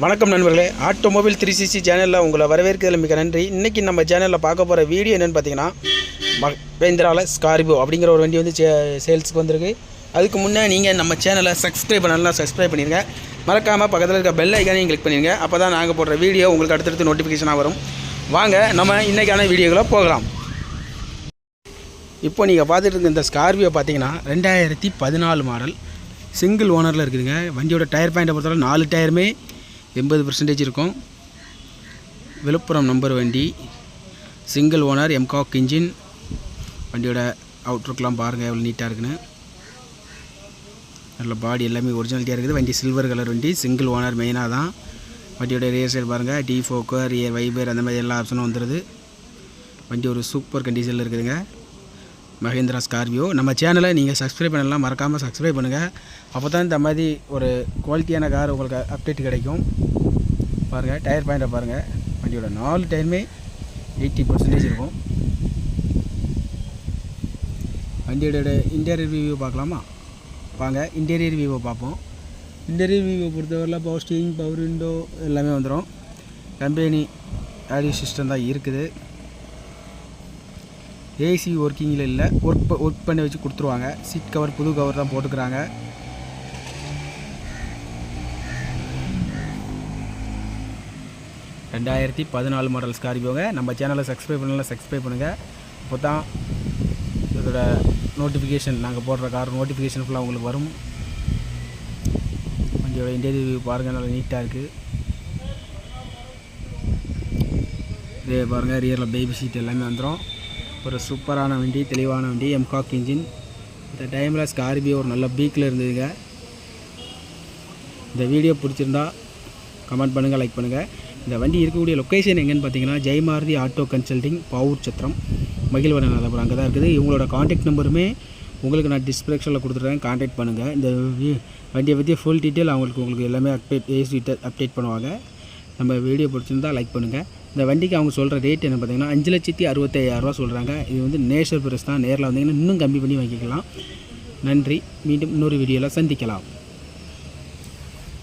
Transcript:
வணக்கம் நண்பர்களே. Automobile three CC சேனலில் உங்களை வரவேற்கிறதுல மிக நன்றி. இன்றைக்கி நம்ம சேனலில் பார்க்க போகிற வீடியோ என்னென்னு பார்த்தீங்கன்னா மகேந்திராவில் ஸ்கார்பியோ அப்படிங்கிற ஒரு வண்டி வந்து சே சேல்ஸுக்கு வந்திருக்கு. அதுக்கு முன்னே நீங்கள் நம்ம சேனலை சப்ஸ்கிரைப் பண்ணலாம் சப்ஸ்கிரைப் பண்ணிடுங்க மறக்காமல் பக்கத்தில் இருக்க பெல் ஐக்கானையும் கிளிக் பண்ணிடுங்க அப்போ தான் நாங்கள் போடுற வீடியோ உங்களுக்கு அடுத்தடுத்து நோட்டிஃபிகேஷனாக வரும். வாங்க நம்ம இன்றைக்கான வீடியோக்குள்ளே போகலாம். இப்போ நீங்கள் பார்த்துட்டு இருக்க இந்த ஸ்கார்பியோ பார்த்தீங்கன்னா ரெண்டாயிரத்தி பதினாலு மாடல் சிங்கிள் ஓனரில் இருக்குதுங்க. வண்டியோட டயர் பாயிண்ட்டை பொறுத்தவரை நாலு டயருமே எண்பது பர்சன்டேஜ் இருக்கும். விழுப்புரம் நம்பர் வண்டி சிங்கிள் ஓனர் எம்காக் இன்ஜின் வண்டியோட அவுட்ருக்கெலாம் பாருங்கள் எவ்வளோ நீட்டாக இருக்குன்னு. நல்ல பாடி எல்லாமே ஒரிஜினாலிட்டியாக இருக்குது. வண்டி சில்வர் கலர் வண்டி சிங்கிள் ஓனர் மெயினாக தான். வண்டியோட ரியர் சைடு பாருங்கள் டி ஃபோக்கர் ரியர் வைபர் அந்த மாதிரி எல்லா ஆப்ஷனும் வந்துடுது வண்டி ஒரு சூப்பர் கண்டிஷனில் இருக்குதுங்க. மகேந்திரா ஸ்கார்பியோ. நம்ம சேனலை நீங்கள் சப்ஸ்கிரைப் பண்ணலாம் மறக்காமல் சப்ஸ்கிரைப் பண்ணுங்கள் அப்போ தான் இந்த மாதிரி ஒரு குவாலிட்டியான கார் உங்களுக்கு அப்டேட் கிடைக்கும். பாருங்கள் டயர் பாயிண்ட்டை பாருங்கள் வண்டியோட நாலு டயருமே எயிட்டி பர்சன்டேஜ் இருக்கும். வண்டியோட இன்டீரியர் வியூ பார்க்கலாமா? வாங்க இன்டீரியர் வியூவை பார்ப்போம். இன்டீரியர் வியூவை பொறுத்தவரையில் பவர் ஸ்டீரிங் பவர் விண்டோ எல்லாமே வந்துடும் கம்பெனி ஆடியோ சிஸ்டம் தான் இருக்குது. ஏசி ஒர்க்கிங்கில் இல்லை ஒர்க் ஒர்க் பண்ணி வச்சு கொடுத்துருவாங்க. சீட் கவர் புது கவர் தான் போட்டுக்கிறாங்க. ரெண்டாயிரத்தி பதினாலு மாடல் ஸ்கார்பியோங்க நம்ம சேனலை சப்ஸ்கிரைப் பண்ணலாம் சப்ஸ்கிரைப் பண்ணுங்கள் அப்போ தான் இதோட நோட்டிஃபிகேஷன் நாங்கள் போடுற கார் நோட்டிஃபிகேஷன் ஃபுல்லாக உங்களுக்கு வரும். கொஞ்சம் இன்டீரியர் வியூ பாருங்கள் நல்லா நீட்டாக இருக்குது இதே பாருங்கள் ரியரில் பேபி சீட் எல்லாமே வந்துடும் ஒரு சூப்பரான வண்டி தெளிவான வண்டி எம்காக் இன்ஜின் இந்த டைமில் ஸ்கார்பியோ ஒரு நல்ல பீக்கில் இருந்ததுங்க. இந்த வீடியோ பிடிச்சிருந்தா கமெண்ட் பண்ணுங்கள் லைக் பண்ணுங்கள் இந்த வண்டி இருக்கக்கூடிய லொக்கேஷன் எங்கேன்னு பார்த்தீங்கன்னா ஜெய்மாரதி ஆட்டோ கன்சல்டிங் பாவூர் சத்திரம் மகிழ்வனநாதபுரம். அங்கே தான் இருக்குது. இவங்களோட காண்டாக்ட் நம்பருமே உங்களுக்கு நான் டிஸ்கிரிப்ஷனில் கொடுத்துட்றேன். காண்டாக்ட் பண்ணுங்கள் இந்த வண்டியை பற்றி ஃபுல் டீட்டெயில் அவங்களுக்கு உங்களுக்கு எல்லாமே அப்டேட் ஏசி அப்டேட் பண்ணுவாங்க. நம்ம வீடியோ பிடிச்சிருந்தா லைக் பண்ணுங்கள் இந்த வண்டிக்கு அவங்க சொல்கிற ரேட் என்ன பார்த்தீங்கன்னா அஞ்சு லட்சத்தி அறுபத்தையாயிரரூவா சொல்கிறாங்க இது வந்து நேஷர் பிரஸ் தான். நேரில் வந்தீங்கன்னா இன்னும் கம்மி பண்ணி வாங்கிக்கலாம். நன்றி. மீண்டும் இன்னொரு வீடியோவில் சந்திக்கலாம்.